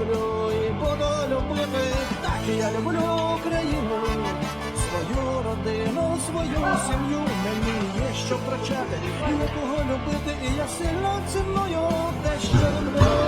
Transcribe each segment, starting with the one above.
Люблю і буду любити. Так, я люблю Україну. Свою родину, свою сім'ю. Мені є що втрачати, і нікого любити, і я сильно ціную те, що люблю.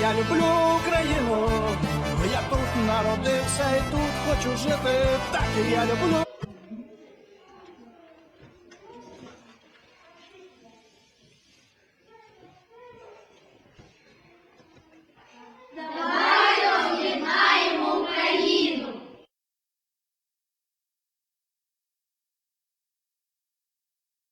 Я люблю Україну. Я тут народився і тут хочу жити. Так, я люблю.